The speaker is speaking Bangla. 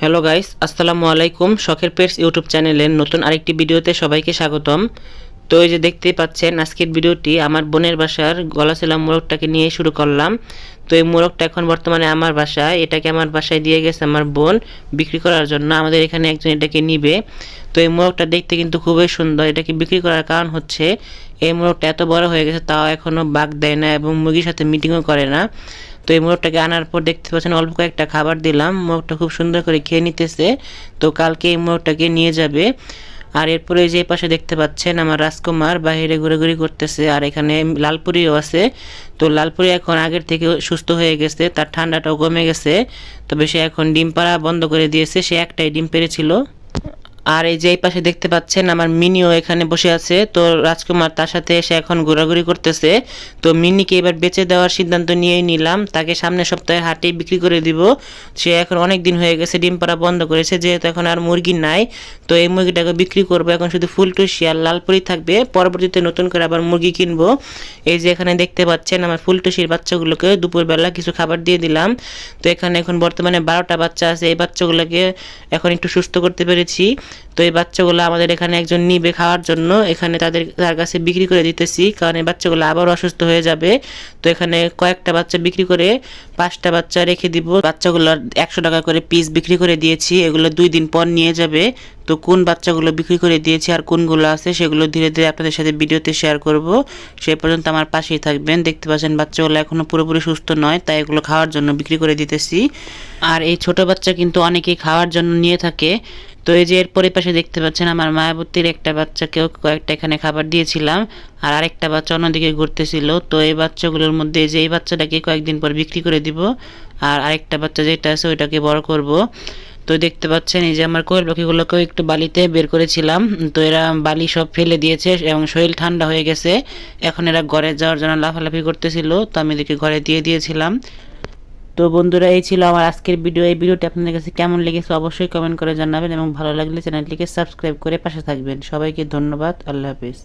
হ্যালো গাইস আসসালামু আলাইকুম শখের পেটস ইউটিউব চ্যানেলের নতুন আরেকটি ভিডিওতে সবাইকে স্বাগতম। তো এই যে দেখতেই পাচ্ছেন, আজকের ভিডিওটি আমার বোনের বাসার গলাশিলা মোরগটাকে নিয়ে শুরু করলাম। তো এই মোরগটা এখন বর্তমানে আমার বাসায়। এটাকে আমার বাসায় দিয়ে গেছে আমার বোন বিক্রি করার জন্য। আমাদের এখানে একজন এটাকে নিবে। তো এই মোরগটা দেখতে কিন্তু খুবই সুন্দর। এটাকে বিক্রি করার কারণ হচ্ছে, এই মোরগটা এত বড় হয়ে গেছে, তাও এখনও বাঘ দেয় না এবং মুরগির সাথে মিটিংও করে না। তো এই মোরগটাকে আনার পর দেখতে পাচ্ছেন অল্প কয়েকটা খাবার দিলাম। মোরগটা খুব সুন্দর করে খেয়ে নিতেছে। তো কালকে এই মোরগটাকে নিয়ে যাবে। আর এরপরে যে পাশে দেখতে পাচ্ছেন আমার রাজকুমার বাইরে ঘুরেঘুরি করতেছে। আর এখানে লালপুরিও আছে। তো লালপুরি এখন আগের থেকে সুস্থ হয়ে গেছে। তার ঠান্ডাটাও কমে গেছে। তবে সে এখন ডিম পাড়া বন্ধ করে দিয়েছে। সে একটাই ডিম পেরেছিল। আর এই যে এই পাশে দেখতে পাচ্ছেন আমার মিনিও এখানে বসে আছে। তো রাজকুমার তার সাথে এসে এখন ঘোরাঘুরি করতেছে। তো মিনিকে এবার বেচে দেওয়ার সিদ্ধান্ত নিয়েই নিলাম। তাকে সামনের সপ্তাহে হাটে বিক্রি করে দিব। সে এখন অনেক দিন হয়ে গেছে, ডিম পাড়া বন্ধ করেছে, যেহেতু এখন আর মুরগি নাই। তো এই মুরগিটাকে বিক্রি করব। এখন শুধু ফুলটুসি আর লালপুরি থাকবে। পরবর্তীতে নতুন করে আবার মুরগি কিনবো। এই যে এখানে দেখতে পাচ্ছেন আমার ফুলটুসির বাচ্চাগুলোকে দুপুরবেলা কিছু খাবার দিয়ে দিলাম। তো এখানে এখন বর্তমানে বারোটা বাচ্চা আছে। এই বাচ্চাগুলোকে এখন একটু সুস্থ করতে পেরেছি। তো এই বাচ্চাগুলো আমাদের এখানে একজন নিবে খাওয়ার জন্য। এখানে তাদের, তার কাছে বিক্রি করে দিতেছি, কারণ এই বাচ্চাগুলো আবারও অসুস্থ হয়ে যাবে। তো এখানে কয়েকটা বাচ্চা বিক্রি করে পাঁচটা বাচ্চা রেখে দিব। বাচ্চাগুলো একশো টাকা করে পিস বিক্রি করে দিয়েছি। এগুলো দুই দিন পর নিয়ে যাবে। তো কোন বাচ্চাগুলো বিক্রি করে দিয়েছি আর কোনগুলো আছে, সেগুলো ধীরে ধীরে আপনাদের সাথে ভিডিওতে শেয়ার করব। সে পর্যন্ত আমার পাশেই থাকবেন। দেখতে পাচ্ছেন বাচ্চাগুলো এখনও পুরোপুরি সুস্থ নয়, তাই এগুলো খাওয়ার জন্য বিক্রি করে দিতেছি। আর এই ছোট বাচ্চা কিন্তু অনেকেই খাওয়ার জন্য নিয়ে থাকে। তো এই যে এরপরে পাশে দেখতে পাচ্ছেন আমার মায়াবতীর একটা বাচ্চাকেও কয়েকটা এখানে খাবার দিয়েছিলাম, আর আরেকটা বাচ্চা অন্যদিকে ঘুরতেছিল। তো এই বাচ্চাগুলোর মধ্যে যে এই বাচ্চাটাকে কয়েকদিন পর বিক্রি করে দিব, আর আরেকটা বাচ্চা যেটা আছে ওইটাকে বড় করব। তো দেখতে পাচ্ছেন এই যে আমার কোয়েল পাখিগুলোকেও একটু বালিতে বের করেছিলাম। তো এরা বালি সব ফেলে দিয়েছে এবং শরীর ঠান্ডা হয়ে গেছে। এখন এরা ঘরে যাওয়ার জন্য লাফালাফি করতেছিল, তো আমি এদেরকে ঘরে দিয়ে দিয়েছিলাম। তো বন্ধুরা, এই ছিল আমার আজকের ভিডিও এই ভিডিওটি আপনাদের কাছে কেমন লেগেছে অবশ্যই কমেন্ট করে জানাবেন এবং ভালো লাগলে চ্যানেলটিকে সাবস্ক্রাইব করে পাশে থাকবেন। সবাইকে ধন্যবাদ, আল্লাহ হাফিজ।